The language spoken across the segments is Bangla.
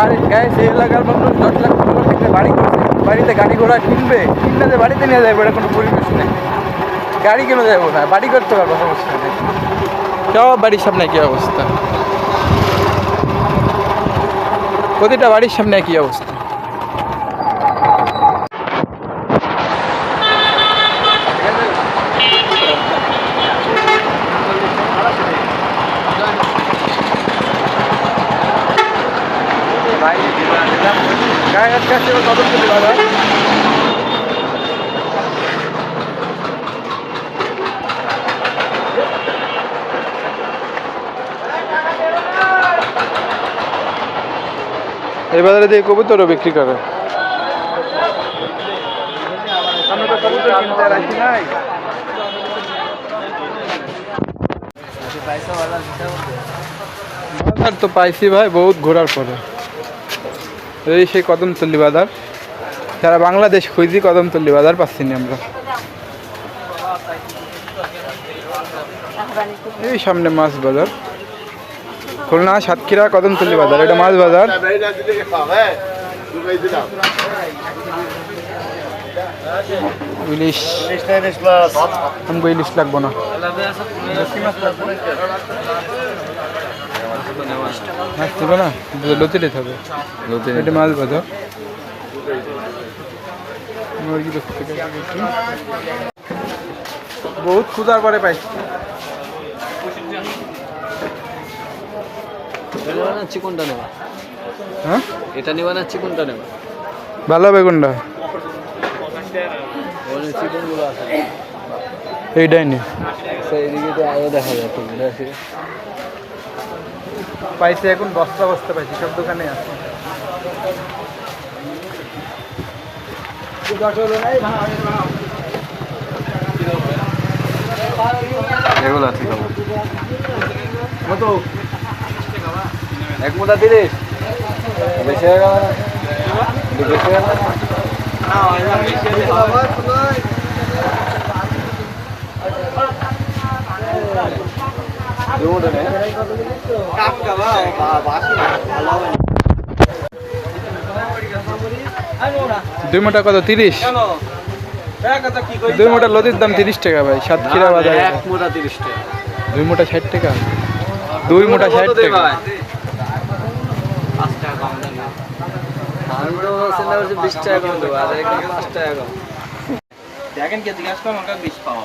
আর গায়ে সেই এলাকার মানুষ দশ লাখ পনেরো লাখ বাড়ি করছে। বাড়িতে গাড়ি ঘোড়া কিনবে, কিনলে বাড়িতে নিয়ে যাবে এটা কোনো পরিবেশ নেই। গাড়ি কেন যাব না? বাড়ি করতে পারব, সমস্যা নেই। সব বাড়ির সামনে কি অবস্থা। প্রতিটা বাড়ির সামনে একই অবস্থা। ভাই গায়ে হাত কাছে কত কিছু দাদা এই বাজারে দিয়ে কবুতরও বিক্রি করে। তো পাইছি ভাই, বহুত ঘোরার পরে। এই সেই কদমতল্লি বাজার। সারা বাংলাদেশ খুঁজি কদমতল্লি বাজার পাচ্ছি না আমরা। এই সামনে মাছ বাজার। খুলনা সাতক্ষীরা কদমতল্লি বাজার এটা মাছ বাজার। ইলিশ ইলিশ লাগবো না। মাছ দেবে না? লতি দিতে হবে এটা মাছ মুরগি কেজি। বহুত ক্ষুদার পরে পাই চিকনটা নেবা? হ্যাঁ? এটা নেবা না চিকনটা নেবা? ভালো বেগুনটা এইটাই নি। এইদিকে তো আরও দেখা যায় তো পাইছি এখন বস্তা বস্তা পাইছি সব দোকানে আছে। এগুলো ঠিক কত এক মোটা তিরিশ বেশি হয়ে গেল না বেশি হয়ে গেল না দু মোটা নেই দুই মোটা কত? তিরিশ? দুই মোটা লতির দাম তিরিশ টাকা ভাই সাতক্ষীরা বাজারে। এক মোটা তিরিশ টাকা। দুই মোটা ষাট টাকা? দুই মোটা ষাট টাকা। দেখেন কে জিজ্ঞাসা করেন বিশ পাওয়া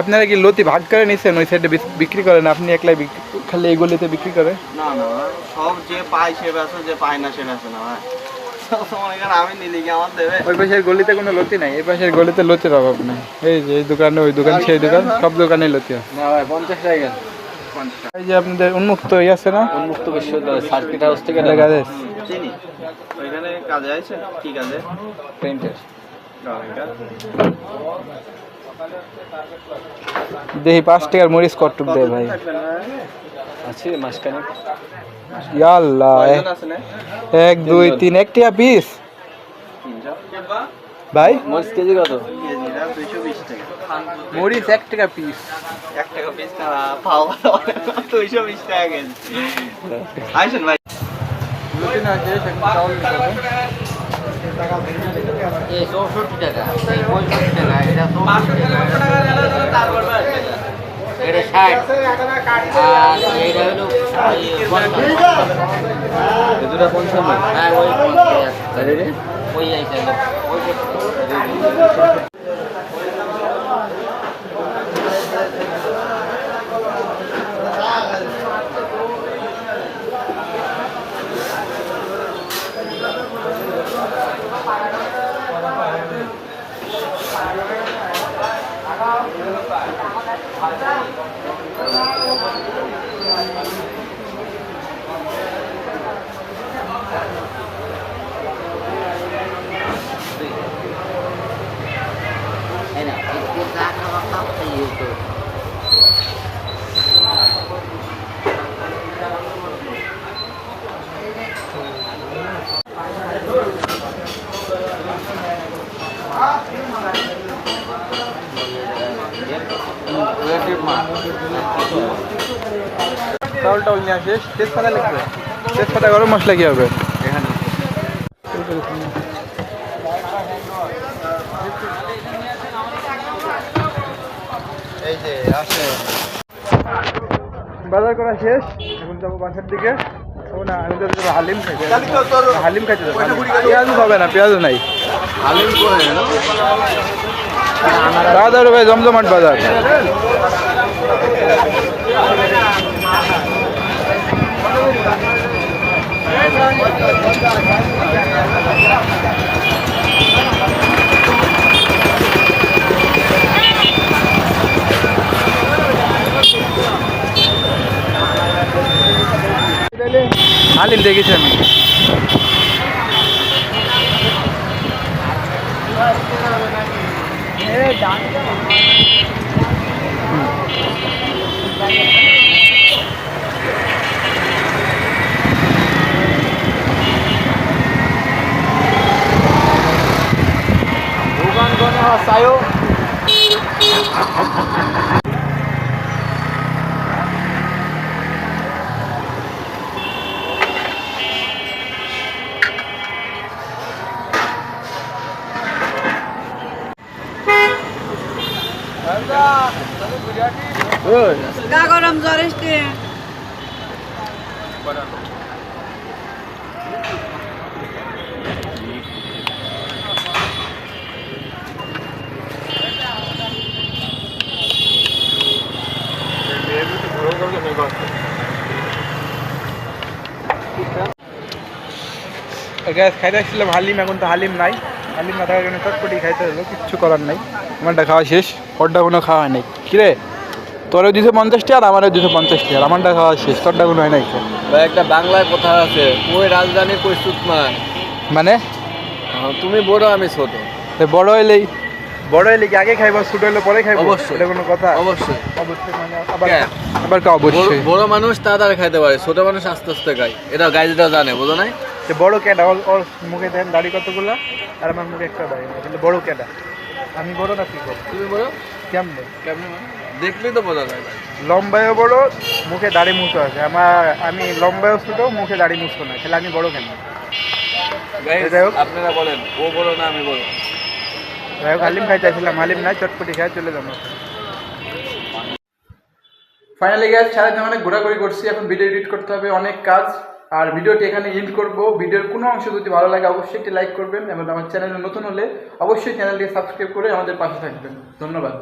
আপনারা কি লতি ভাগ করে নিছেন? ওই সাইডে বিক্রি করেন? আপনি একলাই বিক্রি খালি এই গলিতে বিক্রি করে? না না সব যে পায় সে বেছে যে পায় না সে বেছে না ভাই। ওই পাশের গলিতে কোনো লতি নাই এই পাশের গলিতে লতির অভাব নেই। এই যে এই দোকানে ওই দোকান সেই দোকান সব দোকানে লতি আছে। না ভাই পঞ্চাশ টাকা এই যে আপনাদের উন্মুক্ত ই আছে না? উন্মুক্ত বিশ্ববিদ্যালয় সার্কিট হাউস থেকে এটা গাছে চিনি? ওইখানে কাজে আছে কি কাজে? পেন্টের দেখি পাঁচ টাকার মরিচ কটুক দেয় ভাই? আছে মাসখানেক। ইয়াল্লাহ এক দুই তিন এক টাকা পিস ভাই? মরিচ কেজি কত? মরিচ এক টাকা পিস এক টাকা পিস না দুইশো বিশ টাকা কেজি। আইসেন ভাই। লতি না শেষ চাউল। এই চৌষট্টি টাকা এই পঁয়ষট্টি টাকা এটা চৌষট্টি টাকা। এটা ষাট। আর এইটা হলো এই পঞ্চাশ। এই দুটা পঞ্চান্ন। হ্যাঁ ওই 好的嗯 চাউল টাউল নিয়ে আসিস। তেজপাতা লিখবে তেজপাতা গরম মশলা কি হবে? এখানে বাজার করা শেষ। এখন যাব বাসার দিকে। না আমি তো হালিম খাইতে হালিম খাইতে পেঁয়াজও হবে না পেঁয়াজও নাই। হালিম করে বাজার ভাই জমজমাট বাজার। হালিম দেখেছি আমি দোকান গরম জ্বর এসছে গ্যাস খাইতে আসছিলাম হালিম এখন তো হালিম নাই। হালিম না থাকার কারণে চটপটি খাইতে হলো কিচ্ছু করার নাই। আমারটা খাওয়া শেষ ওরটা কোনো খাওয়া হয় নাই। কিরে তোরও দিছে পঞ্চাশটি আর আমারও দিছে পঞ্চাশটি আর আমারটা খাওয়া শেষ তোরটা কোনো হয় নাই। ভাই একটা বাংলায় কথা আছে ওই রাজধানী কই সুতমান মানে? তুমি বড় আমি ছোট। বড় হইলেই? বড় হইলে কি আগে খাইবো ছোট হইলে পরে খাইবো? অবশ্যই। এটা কোনো কথা? অবশ্যই। অবশ্যই মানে আবার? আবার কা? অবশ্যই। বড়- মানুষ তাড়াতাড়ি খাইতে পারে ছোট মানুষ আস্তে আস্তে খায়। এটা গাইজটা জানে বুঝো নাই? যে বড় ক্যাডা ওর ওর মুখে দেন দাড়ি কতগুলা আর আমার মুখে একটা দাড়ি। কিন্তু বড় ক্যাডা। আমি বড় না কি করব তুমি বড়? কেমনে? কেমনে মানে? দেখলেই তো বোঝা যায় ভাই। লম্বায়ও বড় মুখে দাড়ি মুছো আছে। আমার আমি লম্বায়ও ছোট মুখে দাড়ি মুছো না। তাহলে আমি বড় কেন? Guys, যাই হোক। আপনারা বলেন ও বড় না আমি বড়? যাই হোক হালিম খাই চাইছিলাম হালিম নাই চটপটি খাই চলে যাব। ফাইনালি গ্যাস সারাদিন অনেক ঘোরাঘুরি করছি। এখন ভিডিও এডিট করতে হবে অনেক কাজ। আর ভিডিওটি এখানে এন্ড করব। ভিডিওর কোনো অংশ যদি ভালো লাগে অবশ্যই একটি লাইক করবেন। এবং আমার চ্যানেলে নতুন হলে অবশ্যই চ্যানেলটি সাবস্ক্রাইব করে আমাদের পাশে থাকবেন। ধন্যবাদ।